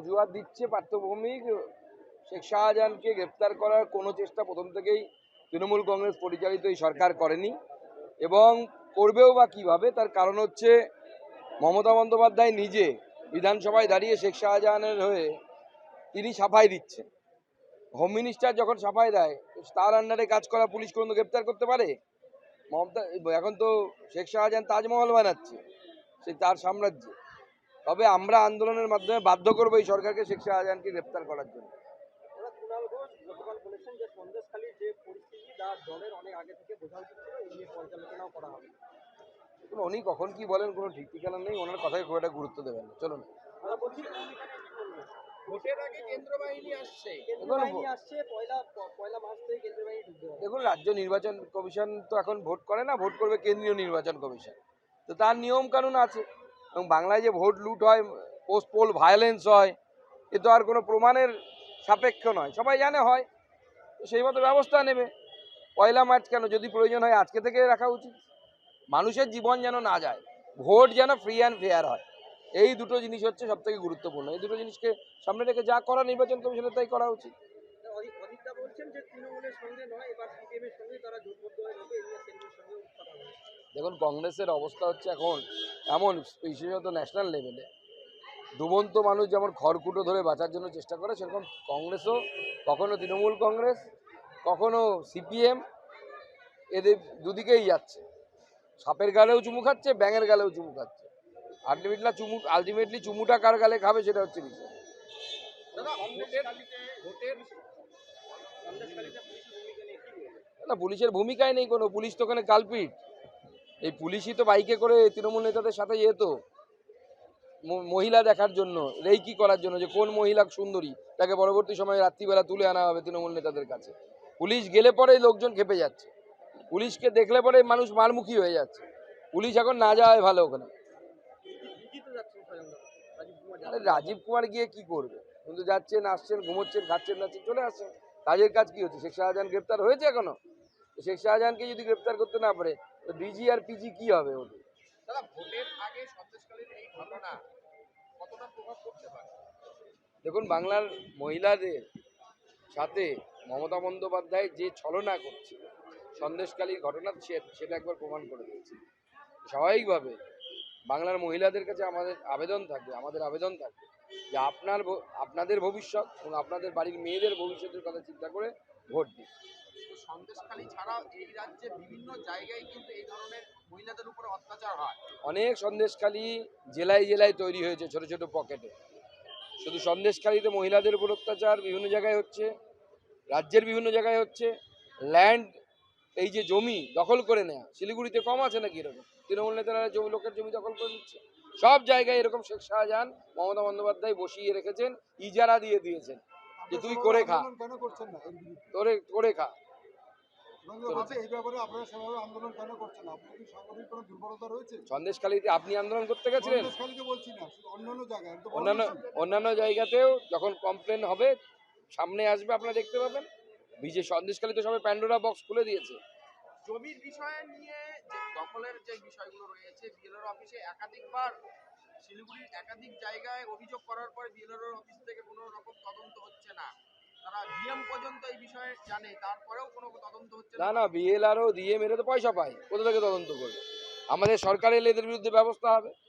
অজুহাত দিচ্ছে পার্থভৌমিক। শেখ শাহজাহানকে গ্রেপ্তার করার কোনো চেষ্টা প্রথম থেকেই তৃণমূল কংগ্রেস পরিচালিত এই সরকার করেনি এবং করবেও বা কীভাবে তার কারণ হচ্ছে মমতা বন্দ্যোপাধ্যায় নিজে বিধানসভায় দাঁড়িয়ে শেখ শাহজাহানের হয়ে তিনি সাফাই দিচ্ছেন। হোম মিনিস্টার যখন সাফাই দেয়, তার আন্ডারে কাজ করা পুলিশ কোনো গ্রেপ্তার করতে পারে? মমতা, এখন তো শেখ শাহজাহান তাজমহল বানাচ্ছে, সে তার সাম্রাজ্যে। তবে আমরা আন্দোলনের মাধ্যমে বাধ্য করব এই সরকারকে শেখ শাহজাহানকে গ্রেপ্তার করার জন্য। ওরা কুণাল ঘোষ গতকাল বলেছেন যে সন্দেশখালীর যে পরিস্থিতি তা দলের অনেক আগে থেকে বোঝা উচিত ছিল এই নিয়ে পর্যালোচনাও করা হবে। দেখুন, উনি কখন কি বলেন কোনো ঠিক ঠিকানা নেই ওনার কথায় খুব একটা গুরুত্ব দেবেন না। চলুন। ওরা বলছি ভোটের আগে কেন্দ্র বাহিনী আসছে। কেন্দ্রীয় বাহিনী আসছে পয়লা প- পয়লা মাস থেকে কেন্দ্রীয় বাহিনী ঢুকতে হবে দেখুন রাজ্য নির্বাচন কমিশন তো এখন ভোট করে না ভোট করবে কেন্দ্রীয় নির্বাচন কমিশন। তো তার নিয়ম কানুন আছে। এবং বাংলায় যে ভোট লুট হয় পোস্ট পোল ভায়োলেন্স হয়, এ তো আর কোনো প্রমাণের সাপেক্ষ নয়। সবাই জানে হয় সেই মতো ব্যবস্থা নেবে। পয়লা মার্চ কেন? যদি প্রয়োজন হয়, আজকে থেকে রাখা উচিত। মানুষের জীবন যেন না যায়, ভোট যেন ফ্রি অ্যান্ড ফেয়ার হয়। এই দুটো জিনিস হচ্ছে সব থেকে গুরুত্বপূর্ণ। এই দুটো জিনিসকে সামনে রেখে যা করা নির্বাচন কমিশনের, তাই করা উচিত। বলছেন যে তৃণমূলের সঙ্গে নয়, এবার সিপিএম এর সঙ্গে তারা জোটবদ্ধ হয়ে নেবে এই নিয়ে কেন্দ্রের সঙ্গে কথা হবে দেখুন কংগ্রেসের অবস্থা হচ্ছে এখন এমন বিশেষত ন্যাশনাল লেভেলে ডুবন্ত মানুষ যেমন খড়কুটো ধরে বাঁচার জন্য চেষ্টা করে সেরকম কংগ্রেসও কখনো তৃণমূল কংগ্রেস কখনো সিপিএম এদের দুদিকেই যাচ্ছে। সাপের গালেও চুমু খাচ্ছে ব্যাঙের গালেও চুমু খাচ্ছে। আলটিমেটলি চুমু আলটিমেটলি চুমুটা কার গালে খাবে সেটা হচ্ছে বিষয়। না পুলিশের ভূমিকাই নেই কোনো পুলিশ তো ওখানে কালপিট। এই পুলিশই তো বাইকে করে তৃণমূল নেতাদের সাথে যেত। মহিলা দেখার জন্য, রেইকি করার জন্য যে কোন মহিলা সুন্দরী, তাকে পরবর্তী সময়ে রাত্রিবেলা তুলে আনা হবে তৃণমূল নেতাদের কাছে। পুলিশ গেলে পরে লোকজন খেপে যাচ্ছে। পুলিশকে দেখলে পরে মানুষ মারমুখী হয়ে যাচ্ছে। পুলিশ এখন না যাওয়াই ভালো ওখানে। রাজীব কুমার গিয়ে কি করবে? কিন্তু যাচ্ছেন, আসছেন, ঘুমোচ্ছেন, খাচ্ছেন নাচ্ছেন চলে আসছেন। কাজের কাজ কি হচ্ছে? শেখ শাহজাহান গ্রেপ্তার হয়েছে এখনও? শেখ শাহজাহানকে যদি গ্রেপ্তার করতে না পারে তো ডিজি আর পিজি কি হবে ওদের? দেখুন বাংলার মহিলাদের সাথে মমতা বন্দ্যোপাধ্যায় যে ছলনা করছে সন্দেশকালীর ঘটনা সেটা একবার প্রমাণ করে দিয়েছে। স্বাভাবিকভাবে বাংলার মহিলাদের কাছে আমাদের আবেদন থাকবে আমাদের আবেদন থাকবে যে আপনার আপনাদের ভবিষ্যৎ এবং আপনাদের বাড়ির মেয়েদের ভবিষ্যতের কথা চিন্তা করে ভোট দিন। সন্দেশখালী ছাড়াও এই রাজ্যে বিভিন্ন জায়গায় কিন্তু এই ধরনের মহিলাদের উপরে অত্যাচার হয়। অনেক সন্দেশখালী জেলায় জেলায় তৈরি হয়েছে ছোট ছোট পকেটে। শুধু সন্দেশখালীতে মহিলাদের উপর অত্যাচার বিভিন্ন জায়গায় হচ্ছে রাজ্যের বিভিন্ন জায়গায় হচ্ছে ল্যান্ড এই যে জমি দখল করে নেওয়া শিলিগুড়িতে কম আছে নাকি এরকম? তৃণমূল নেতারা জমি লোকের জমি দখল করে নিচ্ছে। সব জায়গায় এরকম শেখ শাহজাহান মমতা বন্দ্যোপাধ্যায় বসিয়ে রেখেছেন ইজারা দিয়ে দিয়েছেন যে তুই করে খা। তোরে করে খা। সন্দেশখালীতে আপনি আন্দোলন করতে গেছিলেন? অন্যান্য অন্যান্য জায়গাতেও যখন কমপ্লেন হবে সামনে আসবে আপনারা দেখতে পাবেন। বিজে সন্দেশখালী তো সবাই প্যান্ডোরা বক্স খুলে দিয়েছে। জমির বিষয়ে নিয়ে যে দখলের যে বিষয়গুলো রয়েছে বিএলআর অফিসে একাধিকবার শিলিগুড়ির একাধিক জায়গায় অভিযোগ করার পরে বিএলআর অফিস থেকে কোনো রকম তদন্ত হচ্ছে না। ডিএম না। না বিএলআরও দিয়ে মেরে তো পয়সা পায়। কোথা থেকে তদন্ত করবে? আমাদের সরকারের এদের বিরুদ্ধে ব্যবস্থা হবে।